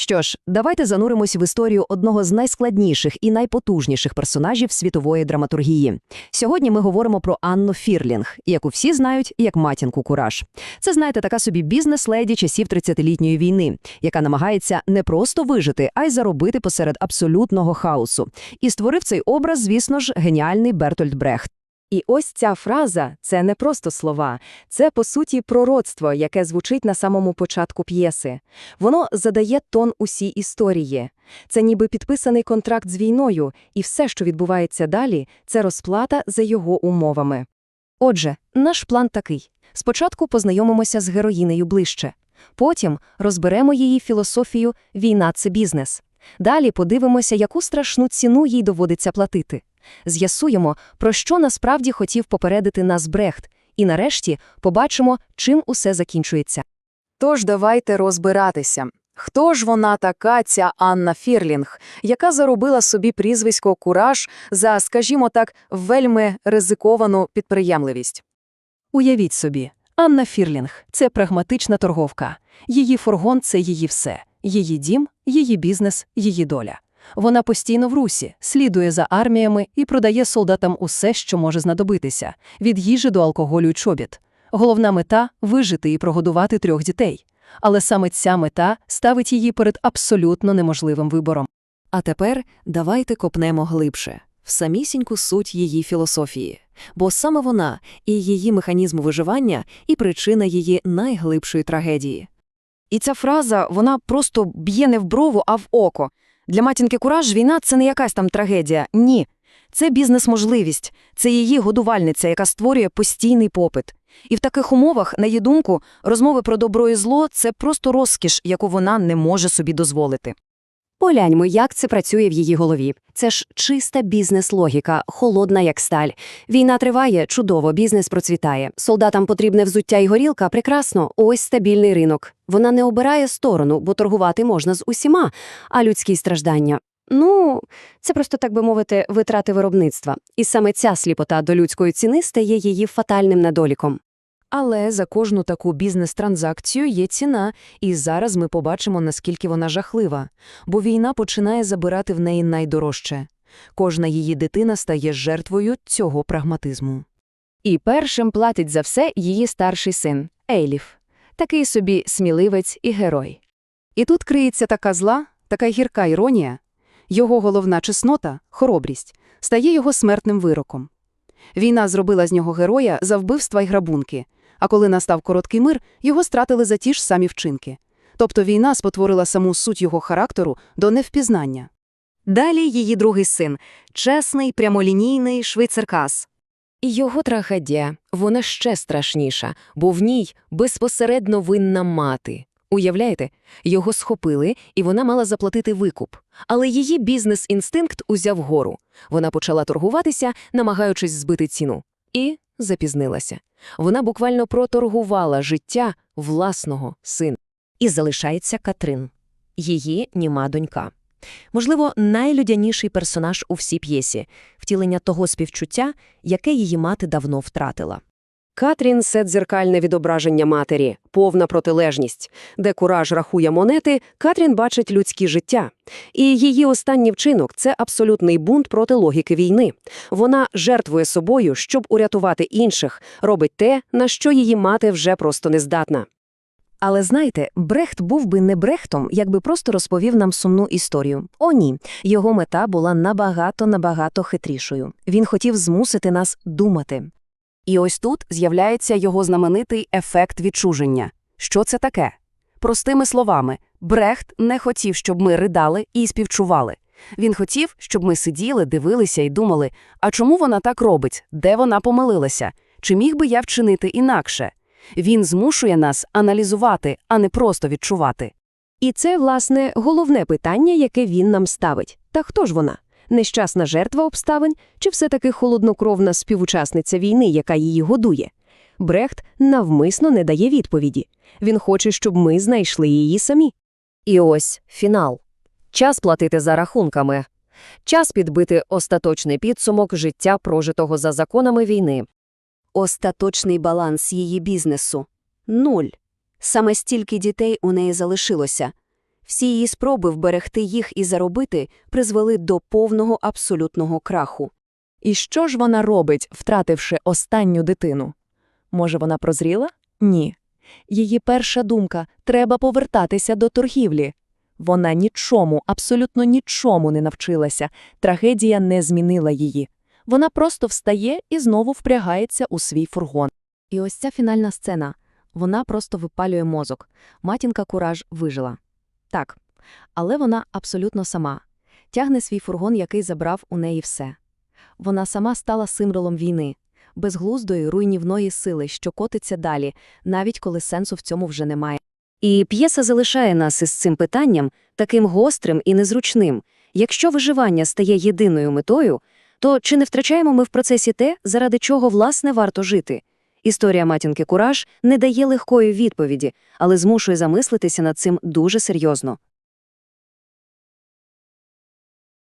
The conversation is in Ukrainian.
Що ж, давайте зануримось в історію одного з найскладніших і найпотужніших персонажів світової драматургії. Сьогодні ми говоримо про Анну Фірлінг, яку всі знають як матінку Кураж. Це, знаєте, така собі бізнес-леді часів 30-літньої війни, яка намагається не просто вижити, а й заробити посеред абсолютного хаосу. І створив цей образ, звісно ж, геніальний Бертольд Брехт. І ось ця фраза – це не просто слова, це, по суті, пророцтво, яке звучить на самому початку п'єси. Воно задає тон усій історії. Це ніби підписаний контракт з війною, і все, що відбувається далі, це розплата за його умовами. Отже, наш план такий. Спочатку познайомимося з героїнею ближче. Потім розберемо її філософію «Війна – це бізнес». Далі подивимося, яку страшну ціну їй доводиться платити. З'ясуємо, про що насправді хотів попередити нас Брехт, і нарешті побачимо, чим усе закінчується. Тож давайте розбиратися. Хто ж вона така, ця Анна Фірлінг, яка заробила собі прізвисько «Кураж» за, скажімо так, вельми ризиковану підприємливість? Уявіть собі, Анна Фірлінг – це прагматична торговка. Її фургон – це її все. Її дім, її бізнес, її доля. Вона постійно в русі, слідує за арміями і продає солдатам усе, що може знадобитися – від їжі до алкоголю й чобіт. Головна мета – вижити і прогодувати трьох дітей. Але саме ця мета ставить її перед абсолютно неможливим вибором. А тепер давайте копнемо глибше, в самісіньку суть її філософії. Бо саме вона і її механізм виживання і причина її найглибшої трагедії. І ця фраза, вона просто б'є не в брову, а в око. Для матінки Кураж війна – це не якась там трагедія. Ні. Це бізнес-можливість, це її годувальниця, яка створює постійний попит. І в таких умовах, на її думку, розмови про добро і зло – це просто розкіш, яку вона не може собі дозволити. Погляньмо, як це працює в її голові. Це ж чиста бізнес-логіка, холодна як сталь. Війна триває, чудово, бізнес процвітає. Солдатам потрібне взуття і горілка, прекрасно, ось стабільний ринок. Вона не обирає сторону, бо торгувати можна з усіма, а людські страждання. Ну, це просто, так би мовити, витрати виробництва. І саме ця сліпота до людської ціни стає її фатальним недоліком. Але за кожну таку бізнес-транзакцію є ціна, і зараз ми побачимо, наскільки вона жахлива. Бо війна починає забирати в неї найдорожче. Кожна її дитина стає жертвою цього прагматизму. І першим платить за все її старший син – Ейліф. Такий собі сміливець і герой. І тут криється така зла, така гірка іронія. Його головна чеснота – хоробрість, стає його смертним вироком. Війна зробила з нього героя за вбивства й грабунки, а коли настав короткий мир, його стратили за ті ж самі вчинки. Тобто війна спотворила саму суть його характеру до невпізнання. Далі її другий син – чесний, прямолінійний швейцаркас. І його трагедія, вона ще страшніша, бо в ній безпосередньо винна мати. Уявляєте, його схопили, і вона мала заплатити викуп. Але її бізнес-інстинкт узяв гору. Вона почала торгуватися, намагаючись збити ціну. І запізнилася. Вона буквально проторгувала життя власного сина. І залишається Катрин, її німа донька. Можливо, найлюдяніший персонаж у всій п'єсі – втілення того співчуття, яке її мати давно втратила. Катрін – це дзеркальне відображення матері, повна протилежність. Де кураж рахує монети, Катрін бачить людське життя. І її останній вчинок – це абсолютний бунт проти логіки війни. Вона жертвує собою, щоб урятувати інших, робить те, на що її мати вже просто не здатна. Але знаєте, Брехт був би не Брехтом, якби просто розповів нам сумну історію. О, ні, його мета була набагато-набагато хитрішою. Він хотів змусити нас думати. І ось тут з'являється його знаменитий ефект відчуження. Що це таке? Простими словами, Брехт не хотів, щоб ми ридали і співчували. Він хотів, щоб ми сиділи, дивилися і думали, а чому вона так робить, де вона помилилася, чи міг би я вчинити інакше? Він змушує нас аналізувати, а не просто відчувати. І це, власне, головне питання, яке він нам ставить. Та хто ж вона? Нещасна жертва обставин чи все-таки холоднокровна співучасниця війни, яка її годує? Брехт навмисно не дає відповіді. Він хоче, щоб ми знайшли її самі. І ось фінал. Час платити за рахунками. Час підбити остаточний підсумок життя, прожитого за законами війни. Остаточний баланс її бізнесу – нуль. Саме стільки дітей у неї залишилося. Всі її спроби вберегти їх і заробити призвели до повного абсолютного краху. І що ж вона робить, втративши останню дитину? Може, вона прозріла? Ні. Її перша думка – треба повертатися до торгівлі. Вона нічому, абсолютно нічому не навчилася, трагедія не змінила її. Вона просто встає і знову впрягається у свій фургон. І ось ця фінальна сцена. Вона просто випалює мозок. Матінка Кураж вижила. Так. Але вона абсолютно сама. Тягне свій фургон, який забрав у неї все. Вона сама стала символом війни, безглуздої руйнівної сили, що котиться далі, навіть коли сенсу в цьому вже немає. І п'єса залишає нас із цим питанням таким гострим і незручним. Якщо виживання стає єдиною метою, то чи не втрачаємо ми в процесі те, заради чого власне варто жити? Історія матінки Кураж не дає легкої відповіді, але змушує замислитися над цим дуже серйозно.